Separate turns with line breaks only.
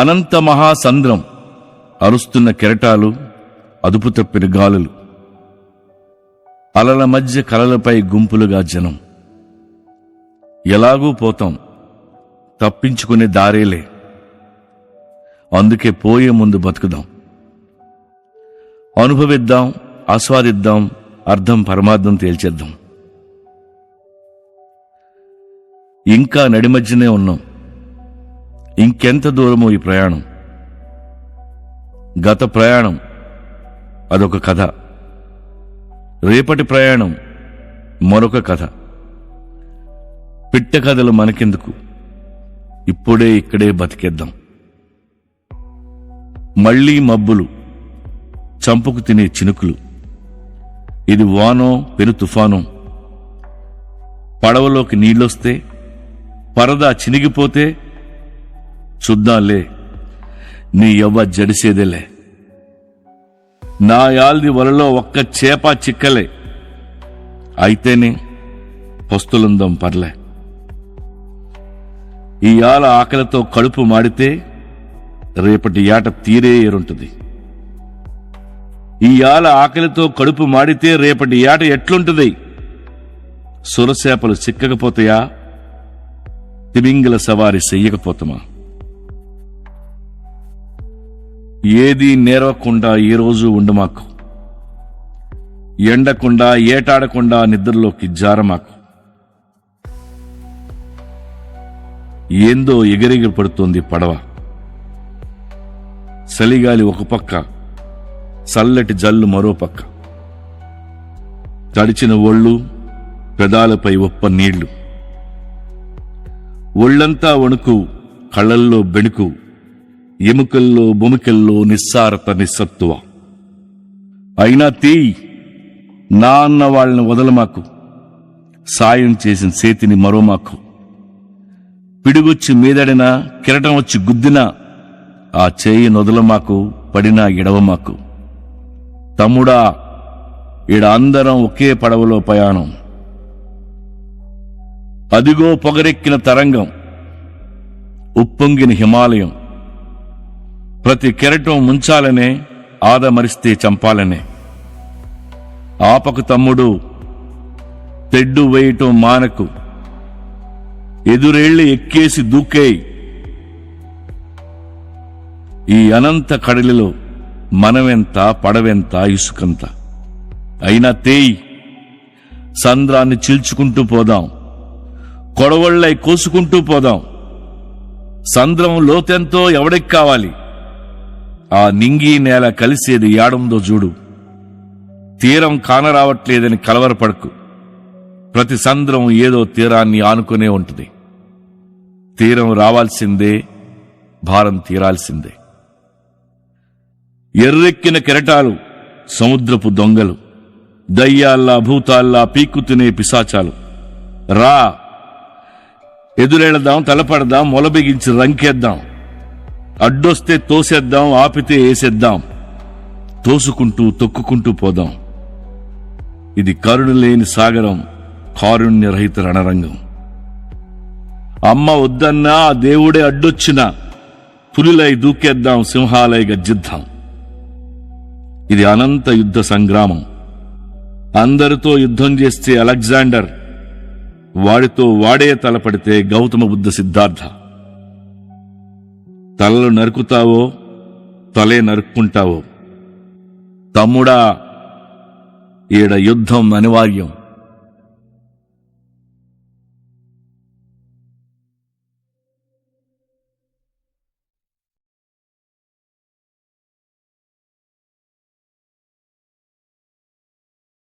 అనంత మహాసంద్రం అరుస్తున్న కెరటాలు అదుపు తప్పిన గాలులు. అలల మధ్య కలలపై గుంపులుగా జనం. ఎలాగూ పోతాం తప్పించుకునే దారేలే. అందుకే పోయే ముందు బతుకుదాం. అనుభవిద్దాం ఆస్వాదిద్దాం అర్థం పరమార్థం తేల్చేద్దాం. ఇంకా నడిమధ్యనే ఉన్నాం. ఇంకెంత దూరమో ఈ ప్రయాణం. గత ప్రయాణం అదొక కథ. రేపటి ప్రయాణం మరొక కథ. పిట్ట కథలు మనకెందుకు? ఇప్పుడే ఇక్కడే బతికేద్దాం. మళ్ళీ మబ్బులు చంపుకు తినే చినుకులు. ఇది వానో పెను తుఫానో. పడవలోకి నీళ్ళొస్తే పరదా చినిగిపోతే చూద్దాంలే. నీ ఎవ్వ జడిసేదేలే. నా యాల్ది వలలో ఒక్క చేప చిక్కలే. అయితేనే పస్తులుందం పర్లే. ఈ ఆల ఆకలితో కడుపు మాడితే రేపటి ఏట తీరే ఎరుంటుంది ఈ ఆల ఆకలితో కడుపు మాడితే రేపటి ఏట ఎట్లుంటుంది? సురసేపలు చిక్కకపోతాయా? తిమింగల సవారి చెయ్యకపోతామా? ఏది నేరవకుండా ఈరోజు రోజు ఉండమాకు ఎండకుండా ఏటాడకుండా నిద్రలోకి జారమాకు ఏందో ఎగిరెగిరి పడుతోంది పడవ. చలిగాలి ఒక పక్క చల్లటి జల్లు మరో పక్క. తడిచిన ఒళ్ళు పెదాలపై ఒప్ప నీళ్ళు. ఒళ్ళంతా వణుకు కళ్ళల్లో బెణుకు. ఎముకల్లో బొముకల్లో నిస్సారత నిస్సత్తువ. అయినా తీ నా అన్న వాళ్ళని వదలమాకు. సాయం చేసిన చేతిని మరోమాకు. పిడుగొచ్చి మీదడినా కిరటం వచ్చి గుద్దినా ఆ చేయి నొదలమాకు పడినా ఎడవమాకు. తమ్ముడా ఈడ అందరం ఒకే పడవలో ప్రయాణం. అదిగో పొగరెక్కిన తరంగం. ఉప్పొంగిన హిమాలయం. ప్రతి కెరటం ముంచాలనే ఆదమరిస్తే చంపాలనే. ఆపకు తమ్ముడు తెడ్డు వేయటం మానకు. ఎదురేళ్ళు ఎక్కేసి దూకేయి. ఈ అనంత కడలిలో మనమెంత పడవెంత ఇసుకంత. అయినా తేయి సంద్రాన్ని చీల్చుకుంటూ పోదాం. కొడవళ్ళై కోసుకుంటూ పోదాం. సంద్రం లోతెంతో ఎవడికి కావాలి? ఆ నింగి నేల కలిసేది యాడుందో చూడు. తీరం కానరావట్లేదని కలవరపడకు. ప్రతి సంద్రం ఏదో తీరాన్ని ఆనుకునే ఉంటుంది. తీరం రావాల్సిందే భారం తీరాల్సిందే. ఎర్రెక్కిన కెరటాలు సముద్రపు దొంగలు. దయ్యాల్లా భూతాల్లా పీక్కుతినే పిశాచాలు. రా ఎదురేళదాం తలపడదాం మొలబిగించి రంకేద్దాం. అడ్డొస్తే తోసేద్దాం ఆపితే వేసేద్దాం తోసుకుంటూ తొక్కుకుంటూ పోదాం. ఇది కరుణ లేని సాగరం కారుణ్యరహిత రణరంగం. అమ్మ వద్దన్నా ఆ దేవుడే అడ్డొచ్చినా పులిలై దూకేద్దాం సింహాలై గర్జిద్దాం ఇది అనంత యుద్ధ సంగ్రామం. అందరితో యుద్ధం చేస్తే అలెగ్జాండర్ వాడితో వాడే తలపడితే గౌతమ బుద్ధ సిద్ధార్థ. తలలు నరుకుతావో తలే నరుక్కుంటావో. తమ్ముడా ఈడ యుద్ధం అనివార్యం.